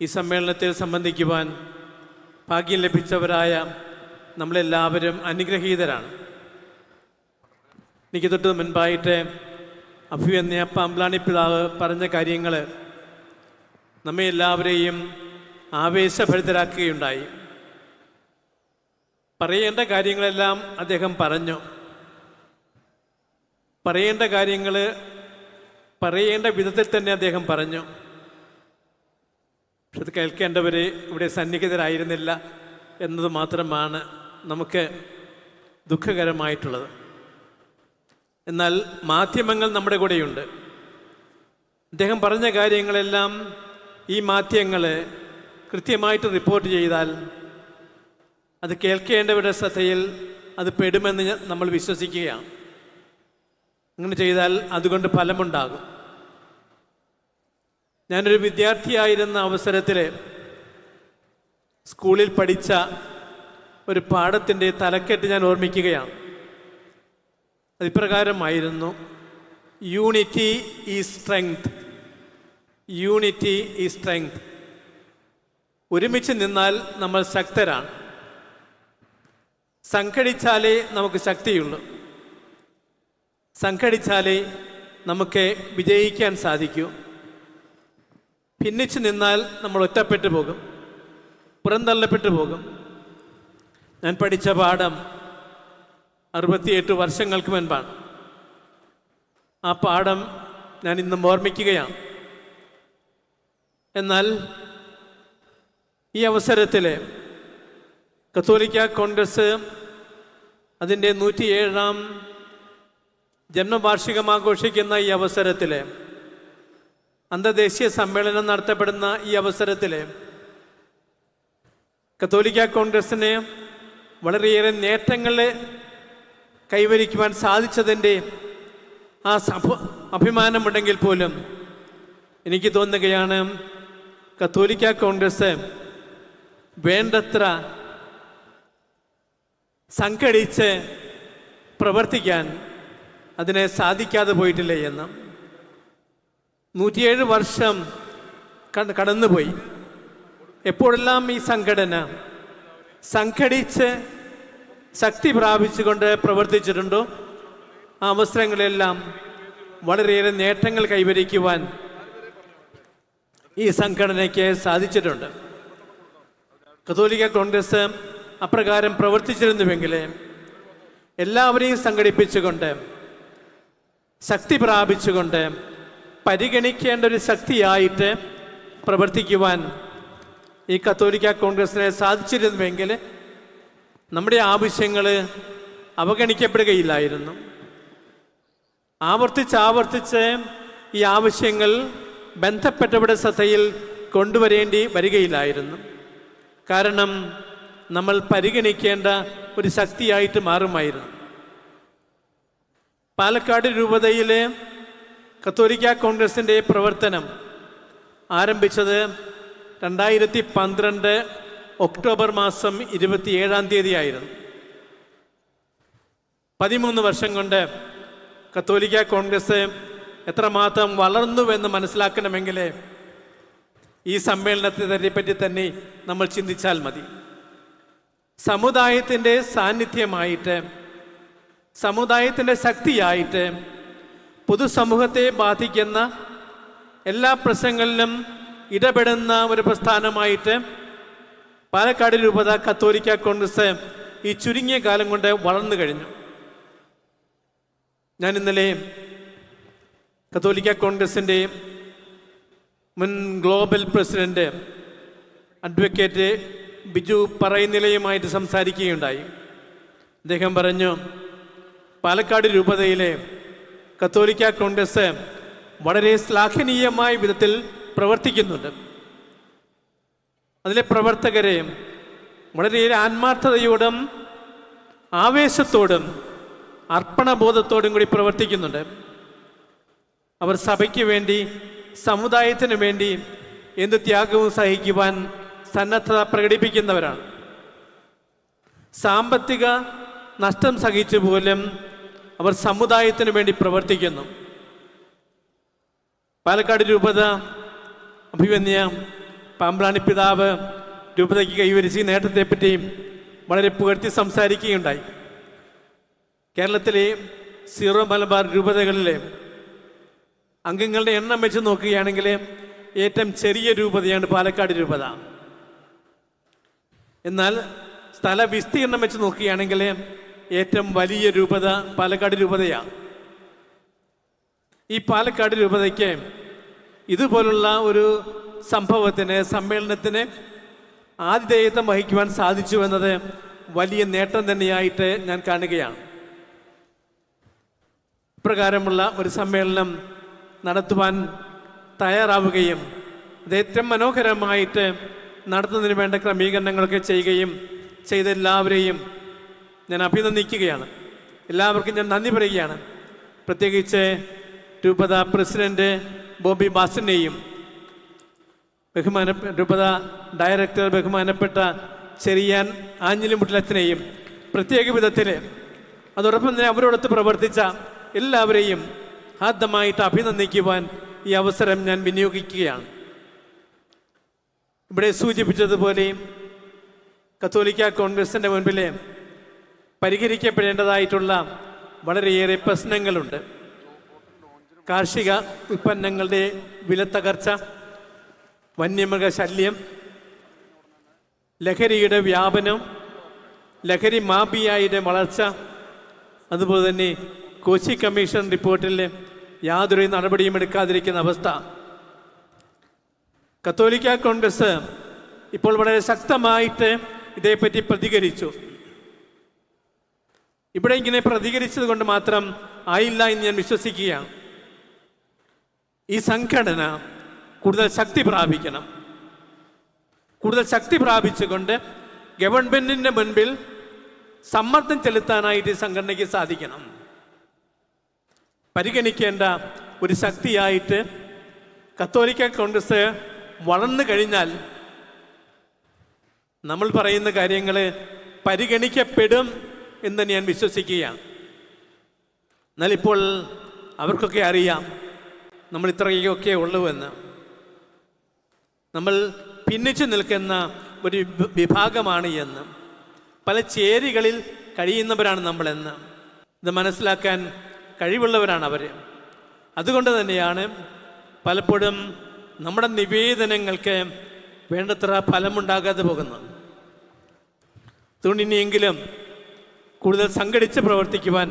ഈ സമ്മേളനത്തിൽ സംബന്ധിക്കുവാൻ ഭാഗ്യം ലഭിച്ചവരായ നമ്മളെല്ലാവരും അനുഗ്രഹീതരാണ്. എനിക്ക് തൊട്ട് മുൻപായിട്ട് അഭിവന്യ പാമ്പ്ലാണി പിതാവ് പറഞ്ഞ കാര്യങ്ങൾ നമ്മെ എല്ലാവരെയും ആവേശഭരിതരാക്കുകയുണ്ടായി. പറയേണ്ട കാര്യങ്ങളെല്ലാം അദ്ദേഹം പറഞ്ഞു. പറയേണ്ട കാര്യങ്ങൾ പറയേണ്ട വിധത്തിൽ തന്നെ അദ്ദേഹം പറഞ്ഞു. അത് കേൾക്കേണ്ടവർ ഇവിടെ സന്നിഹിതരായിരുന്നില്ല എന്നത് മാത്രമാണ് നമുക്ക് ദുഃഖകരമായിട്ടുള്ളത്. എന്നാൽ മാധ്യമങ്ങൾ നമ്മുടെ കൂടെയുണ്ട്. അദ്ദേഹം പറഞ്ഞ കാര്യങ്ങളെല്ലാം ഈ മാധ്യമങ്ങൾ കൃത്യമായിട്ട് റിപ്പോർട്ട് ചെയ്താൽ അത് കേൾക്കേണ്ടവരുടെ ശ്രദ്ധയിൽ അത് പെടുമെന്ന് നമ്മൾ വിശ്വസിക്കുകയാണ്. അങ്ങനെ ചെയ്താൽ അതുകൊണ്ട് ഫലമുണ്ടാകും. ഞാനൊരു വിദ്യാർത്ഥിയായിരുന്ന അവസരത്തിൽ സ്കൂളിൽ പഠിച്ച ഒരു പാഠത്തിന്റെ തലക്കെട്ട് ഞാൻ ഓർമ്മിക്കുകയാണ്. അതിപ്രകാരമായിരുന്നു unity is strength unity is strength ഒരുമിച്ച് നിന്നാൽ നമ്മൾ ശക്തരാണ്. സംഘടിച്ചാലേ നമുക്ക് ശക്തിയുള്ളൂ. സംഘടിച്ചാലേ നമുക്ക് വിജയിക്കാൻ സാധിക്കൂ. ഭിന്നിച്ചു നിന്നാൽ നമ്മൾ ഒറ്റപ്പെട്ടു പോകും. പുറന്തള്ളപ്പെട്ടു പോകും. ഞാൻ പഠിച്ച പാഠം അറുപത്തിയെട്ട് വർഷങ്ങൾക്ക് മുൻപാണ്. ആ പാഠം ഞാൻ ഇന്നും ഓർമ്മിക്കുകയാണ്. എന്നാൽ ഈ അവസരത്തിൽ കത്തോലിക്ക കോൺഗ്രസ് അതിന്റെ നൂറ്റിയേഴാം ജന്മവാർഷികം ആഘോഷിക്കുന്ന ഈ അവസരത്തിൽ അന്തർദേശീയ സമ്മേളനം നടത്തപ്പെടുന്ന ഈ അവസരത്തിൽ കത്തോലിക്ക കോൺഗ്രസിന് വളരെയേറെ നേട്ടങ്ങൾ കൈവരിക്കുവാൻ സാധിച്ചതിന്റെ ആ സഭ അഭിമാനമുണ്ടെങ്കിൽ പോലും എനിക്ക് തോന്നുകയാണ് കത്തോലിക്ക കോൺഗ്രസ് വേണ്ടത്ര സംഘടിച്ച് പ്രവർത്തിക്കാൻ അതിനെ സാധിക്കാതെ പോയിട്ടില്ല എന്ന്. നൂറ്റിയേഴ് വർഷം കട- കടന്നുപോയി. എപ്പോഴെല്ലാം ഈ സംഘടന സംഘടിച്ച് ശക്തി പ്രാപിച്ചുകൊണ്ട് പ്രവർത്തിച്ചിട്ടുണ്ടോ? ആ അവസരങ്ങളെല്ലാം വളരെയേറെ നേട്ടങ്ങൾ കൈവരിക്കുവാൻ ഈ സംഘടനയ്ക്ക് സാധിച്ചിട്ടുണ്ട്. കത്തോലിക്ക കോൺഗ്രസ് അപ്രകാരം പ്രവർത്തിച്ചിരുന്നുവെങ്കിൽ എല്ലാവരെയും സംഘടിപ്പിച്ചുകൊണ്ട് ശക്തി പ്രാപിച്ചുകൊണ്ട് പരിഗണിക്കേണ്ട ഒരു ശക്തിയായിട്ട് പ്രവർത്തിക്കുവാൻ ഈ കത്തോലിക്ക കോൺഗ്രസിനെ സാധിച്ചിരുന്നുവെങ്കിൽ നമ്മുടെ ആവശ്യങ്ങൾ അവഗണിക്കപ്പെടുകയില്ലായിരുന്നു. ആവർത്തിച്ച് ആവർത്തിച്ച് ഈ ആവശ്യങ്ങൾ ബന്ധപ്പെട്ടവരുടെ ശ്രദ്ധയിൽ കൊണ്ടുവരേണ്ടി വരികയില്ലായിരുന്നു. കാരണം നമ്മൾ പരിഗണിക്കേണ്ട ഒരു ശക്തിയായിട്ട് മാറുമായിരുന്നു. പാലക്കാട് രൂപതയിലെ കത്തോലിക്ക കോൺഗ്രസിന്റെ പ്രവർത്തനം ആരംഭിച്ചത് രണ്ടായിരത്തി പന്ത്രണ്ട് ഒക്ടോബർ മാസം ഇരുപത്തിയേഴാം തീയതിയായിരുന്നു. പതിമൂന്ന് വർഷം കൊണ്ട് കത്തോലിക്ക കോൺഗ്രസ് എത്രമാത്രം വളർന്നുവെന്ന് മനസ്സിലാക്കണമെങ്കിൽ ഈ സമ്മേളനത്തെ പറ്റി തന്നെ നമ്മൾ ചിന്തിച്ചാൽ മതി. സമുദായത്തിന്റെ സാന്നിധ്യമായിട്ട് സമുദായത്തിന്റെ ശക്തിയായിട്ട് പൊതുസമൂഹത്തെ ബാധിക്കുന്ന എല്ലാ പ്രശ്നങ്ങളിലും ഇടപെടുന്ന ഒരു പ്രസ്ഥാനമായിട്ട് പാലക്കാട് രൂപത കത്തോലിക്ക കോൺഗ്രസ് ഈ ചുരുങ്ങിയ കാലം കൊണ്ട് വളർന്നു കഴിഞ്ഞു. ഞാൻ ഇന്നലെ കത്തോലിക്ക കോൺഗ്രസിന്റെ മുൻ ഗ്ലോബൽ പ്രസിഡന്റ് അഡ്വക്കേറ്റ് ബിജു പറയുന്നിലയുമായിട്ട് സംസാരിക്കുകയുണ്ടായി. അദ്ദേഹം പറഞ്ഞു പാലക്കാട് രൂപതയിലെ കത്തോലിക്ക കോൺഗ്രസ് വളരെ ശ്ലാഘനീയമായ വിധത്തിൽ പ്രവർത്തിക്കുന്നുണ്ട്. അതിലെ പ്രവർത്തകരെ വളരെയേറെ ആത്മാർത്ഥതയോടും ആവേശത്തോടും അർപ്പണബോധത്തോടും കൂടി പ്രവർത്തിക്കുന്നുണ്ട്. അവർ സഭയ്ക്ക് വേണ്ടി സമുദായത്തിന് വേണ്ടി എന്ത് ത്യാഗവും സഹിക്കുവാൻ സന്നദ്ധത പ്രകടിപ്പിക്കുന്നവരാണ്. സാമ്പത്തിക നഷ്ടം സഹിച്ചു പോലും അവർ സമുദായത്തിന് വേണ്ടി പ്രവർത്തിക്കുന്നു. പാലക്കാട് രൂപത അഭിവന്യ പാമ്പ്രാണി പിതാവ് രൂപതയ്ക്ക് കൈവരിച്ച് നേട്ടത്തെപ്പറ്റി വളരെ പുകഴ്ത്തി സംസാരിക്കുകയുണ്ടായി. കേരളത്തിലെ സീറോ മലബാർ രൂപതകളിലെ അംഗങ്ങളുടെ എണ്ണം വെച്ച് നോക്കുകയാണെങ്കിൽ ഏറ്റവും ചെറിയ രൂപതയാണ് പാലക്കാട് രൂപത. എന്നാൽ സ്ഥല വിസ്തീർണം വെച്ച് നോക്കുകയാണെങ്കിൽ ഏറ്റവും വലിയ രൂപത പാലക്കാട് രൂപതയാണ് ഈ പാലക്കാട് രൂപതയ്ക്ക് ഇതുപോലുള്ള ഒരു സംഭവത്തിന് സമ്മേളനത്തിന് ആതിഥേയത്വം വഹിക്കുവാൻ സാധിച്ചു എന്നത് വലിയ നേട്ടം തന്നെയായിട്ട് ഞാൻ കാണുകയാണ്. ഇപ്രകാരമുള്ള ഒരു സമ്മേളനം നടത്തുവാൻ തയ്യാറാവുകയും അത് ഏറ്റവും മനോഹരമായിട്ട് നടത്തുന്നതിന് വേണ്ട ക്രമീകരണങ്ങളൊക്കെ ചെയ്യുകയും ചെയ്ത എല്ലാവരെയും ഞാൻ അഭിനന്ദിക്കുകയാണ്. എല്ലാവർക്കും ഞാൻ നന്ദി പറയുകയാണ്. പ്രത്യേകിച്ച് രൂപത പ്രസിഡന്റ് ബോബി ബാസിനെയും ബഹുമാന രൂപത ഡയറക്ടർ ബഹുമാനപ്പെട്ട ചെറിയാൻ ആഞ്ഞിലിമുട്ടിലച്ചനെയും പ്രത്യേക വിധത്തിൽ അതോടൊപ്പം തന്നെ അവരോടൊത്ത് പ്രവർത്തിച്ച എല്ലാവരെയും ആദ്യമായിട്ട് അഭിനന്ദിക്കുവാൻ ഈ അവസരം ഞാൻ വിനിയോഗിക്കുകയാണ്. ഇവിടെ സൂചിപ്പിച്ചതുപോലെ കത്തോലിക്ക കോൺഗ്രസിന്റെ മുൻപിൽ പരിഹരിക്കപ്പെടേണ്ടതായിട്ടുള്ള വളരെയേറെ പ്രശ്നങ്ങളുണ്ട്. കാർഷിക ഉൽപ്പന്നങ്ങളുടെ വിലത്തകർച്ച വന്യമൃഗശല്യം ലഹരിയുടെ വ്യാപനം ലഹരി മാഫിയായുടെ വളർച്ച അതുപോലെ തന്നെ കൊച്ചി കമ്മീഷൻ റിപ്പോർട്ടിൽ യാതൊരു നടപടിയും എടുക്കാതിരിക്കുന്ന അവസ്ഥ. കത്തോലിക്ക കോൺഗ്രസ് ഇപ്പോൾ വളരെ ശക്തമായിട്ട് ഇതേപ്പറ്റി പ്രതികരിച്ചു. ഇവിടെ ഇങ്ങനെ പ്രതികരിച്ചത് കൊണ്ട് മാത്രം ആയില്ല എന്ന് ഞാൻ വിശ്വസിക്കുകയാണ് ഈ സംഘടന കൂടുതൽ ശക്തി പ്രാപിക്കണം. കൂടുതൽ ശക്തി പ്രാപിച്ചുകൊണ്ട് ഗവൺമെന്റിന്റെ മുൻപിൽ സമ്മർദ്ദം ചെലുത്താനായിട്ട് ഈ സംഘടനയ്ക്ക് സാധിക്കണം. പരിഗണിക്കേണ്ട ഒരു ശക്തിയായിട്ട് കത്തോലിക്ക കോൺഗ്രസ് വളർന്നു കഴിഞ്ഞാൽ നമ്മൾ പറയുന്ന കാര്യങ്ങൾ പരിഗണിക്കപ്പെടും എന്ന് ഞാൻ വിശ്വസിക്കുകയാണ്. എന്നാൽ ഇപ്പോൾ അവർക്കൊക്കെ അറിയാം നമ്മൾ ഇത്രയൊക്കെ ഉള്ളുവെന്ന്. നമ്മൾ ഭിന്നിച്ചു നിൽക്കുന്ന ഒരു വിഭാഗമാണ് എന്ന്. പല ചേരികളിൽ കഴിയുന്നവരാണ് നമ്മളെന്ന്. ഇത് മനസ്സിലാക്കാൻ കഴിവുള്ളവരാണ് അവർ. അതുകൊണ്ട് തന്നെയാണ് പലപ്പോഴും നമ്മുടെ നിവേദനങ്ങൾക്ക് വേണ്ടത്ര ഫലമുണ്ടാകാതെ പോകുന്നത്. അതുകൊണ്ട് ഇനിയെങ്കിലും കൂടുതൽ സംഘടിച്ച് പ്രവർത്തിക്കുവാൻ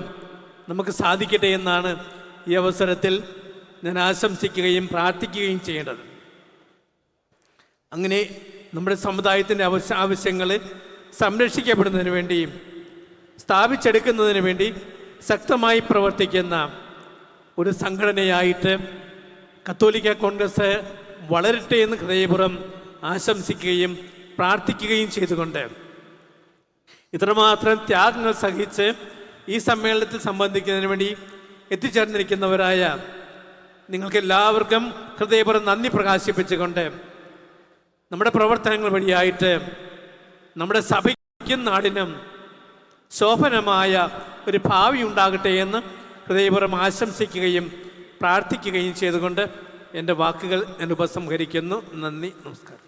നമുക്ക് സാധിക്കട്ടെ എന്നാണ് ഈ അവസരത്തിൽ ഞാൻ ആശംസിക്കുകയും പ്രാർത്ഥിക്കുകയും ചെയ്യേണ്ടത്. അങ്ങനെ നമ്മുടെ സമുദായത്തിന്റെ ആവശ്യ ആവശ്യങ്ങൾ സംരക്ഷിക്കപ്പെടുന്നതിന് വേണ്ടിയും സ്ഥാപിച്ചെടുക്കുന്നതിന് വേണ്ടി ശക്തമായി പ്രവർത്തിക്കുന്ന ഒരു സംഘടനയായിട്ട് കത്തോലിക്ക കോൺഗ്രസ് വളരട്ടെ എന്ന് ഹൃദയപുറം ആശംസിക്കുകയും പ്രാർത്ഥിക്കുകയും ചെയ്തുകൊണ്ട് ഇത്രമാത്രം ത്യാഗങ്ങൾ സഹിച്ച് ഈ സമ്മേളനത്തിൽ സംബന്ധിക്കുന്നതിന് വേണ്ടി എത്തിച്ചേർന്നിരിക്കുന്നവരായ നിങ്ങൾക്ക് എല്ലാവർക്കും ഹൃദയപുറം നന്ദി പ്രകാശിപ്പിച്ചുകൊണ്ട് നമ്മുടെ പ്രവർത്തനങ്ങൾ വഴിയായിട്ട് നമ്മുടെ സഭയ്ക്കും നാടിനും ശോഭനമായ ഒരു ഭാവി ഉണ്ടാകട്ടെ എന്ന് ഹൃദയപൂർവം ആശംസിക്കുകയും പ്രാർത്ഥിക്കുകയും ചെയ്തുകൊണ്ട് എന്റെ വാക്കുകൾ ഞാൻ ഉപസംഹരിക്കുന്നു. നന്ദി നമസ്കാരം.